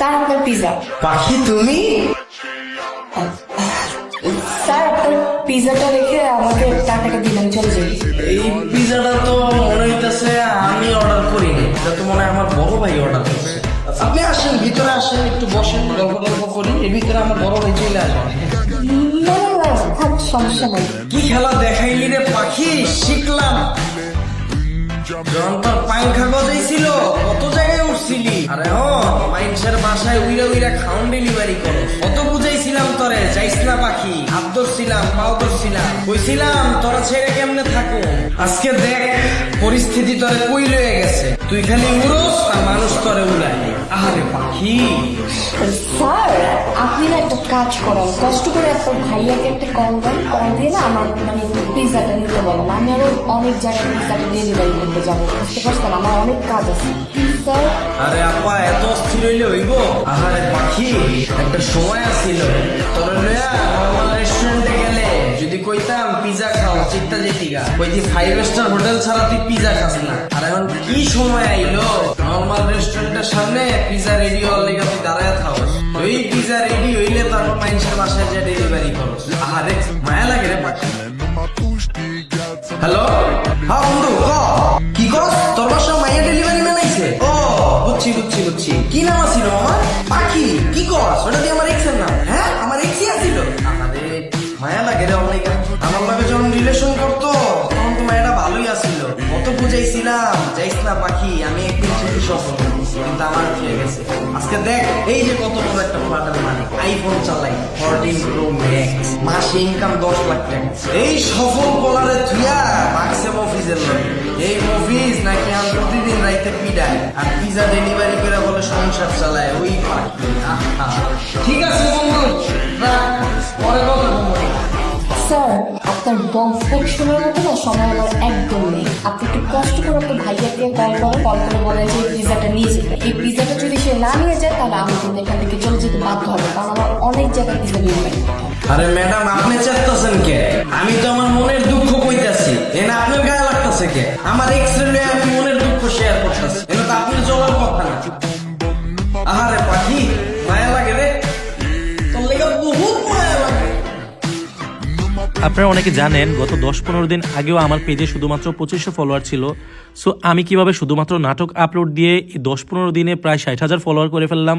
Sir আপনার pizza পাখি তুমি? স্যার আপনার পিজাটা রেখে আমাকে টাকাটা দিন আমি চলে যাই। এই পিজাটা তো মনে হইতেছে আমি অর্ডার করিনি। এটা তো মনে হয় আমার বড় ভাই অর্ডার করছে। আপনি আসেন ভিতরে আসেন একটু বসেন। গল্প গল্প করি এর ভিতরে আমার বড় ভাই চলে আসবে সমস্যা নেই। কি খেলা দেখাইলি রে পাখি? শিখলাম। যখন তোর পাংখা বাসায় উইরা উইরা খাউন ডেলিভারি করে। কত বুঝাইছিলাম তরে যাইস না পাখি। ধরছিলাম পাও ধরছিলাম কইছিলাম তোরা ছেড়ে কেমনে থাকো আজকে দেখ পরিস্থিতি তোরে কই লয়ে গেছে। তুই খালি উড়োস আর মানুষ তোরে উড়ায় আহারে পাখি। স্যার আপনি না একটা কাজ করেন। কষ্ট করে আপনার ভাইয়াকে একটা কল দেন। কল দিয়ে না আমার মানে পিজাটা নিতে বলেন। আমি আরও অনেক জায়গায় পিজাটা ডেলিভারি করতে যাব। বুঝতে পারছেন? আমার অনেক কাজ আছে। স্যার? আরে আপা এত অস্থির হইলে হইব? আহারে পাখি একটা সময় আসছিল তোর পিজা খাও চিত্তা যেতিগা কইতি ফাইভ স্টার হোটেল ছাড়া তুই পিজা খাস না। আর এখন কি সময় আইলো? নর্মাল রেস্টুরেন্টের সামনে পিজা রেডি হওয়ার লেগে তুই দাঁড়ায় থাও ওই পিজা রেডি হইলে তারপর মানুষের বাসায় যে ডেলিভারি করো আহারে মায়া লাগে রে হ্যালো হ্যাঁ বন্ধু, ক? কি কস তোর বাসা মাইয়া ডেলিভারি ম্যান ও, বুঝছি বুঝছি বুঝছি। কি নাম আছিল আমার পাখি। কি কস ওটা দিয়ে আমার এক্সের নাম হ্যাঁ? আমার এক্সই আছিল। আমারে মায়া লাগে রে অনেক। না পাখি, আমি একদিন সফল কিন্তু আমার গেছে। আজকে দেখ, এই যে কত বড় একটা মালিক আইফোন চালাই ফোরটিন প্রো ম্যাক্স মাসে ইনকাম দশ লাখ টাকা। এই সফল কলারে মফিজের লোক এই মফিজ নাকি প্রতিদিন রাইতে পিডায় আর পিজা ডেলিভারি করে বলে সংসার চালায় ওই পাখি। ঠিক আছে বন্ধু পরে কথা স্যার, আপনার মতো না সময় আমার একদম নেই। আপনি একটু কষ্ট করে আপনার ভাইয়াকে কল করে কল করে বলে যে পিজাটা নিয়ে যেতে। এই পিজাটা যদি সে না নিয়ে যায়, তাহলে আমি কিন্তু এখান থেকে চলে যেতে বাধ্য হবে, কারণ আমার অনেক জায়গায় পিজা ডেলিভারি আরে ম্যাডাম, আপনি চেতাছেন কে? আমি তো আমার মনের দুঃখ কইতাছি। এনে আপনার গায়ে লাগতাছে কে? আমার এক্সরে আমি মনের আপনারা অনেকে জানেন, গত দশ পনেরো দিন আগেও আমার পেজে শুধুমাত্র পঁচিশশো ফলোয়ার ছিল। সো আমি কীভাবে শুধুমাত্র নাটক আপলোড দিয়ে দশ পনেরো দিনে প্রায় ষাট হাজার ফলোয়ার করে ফেললাম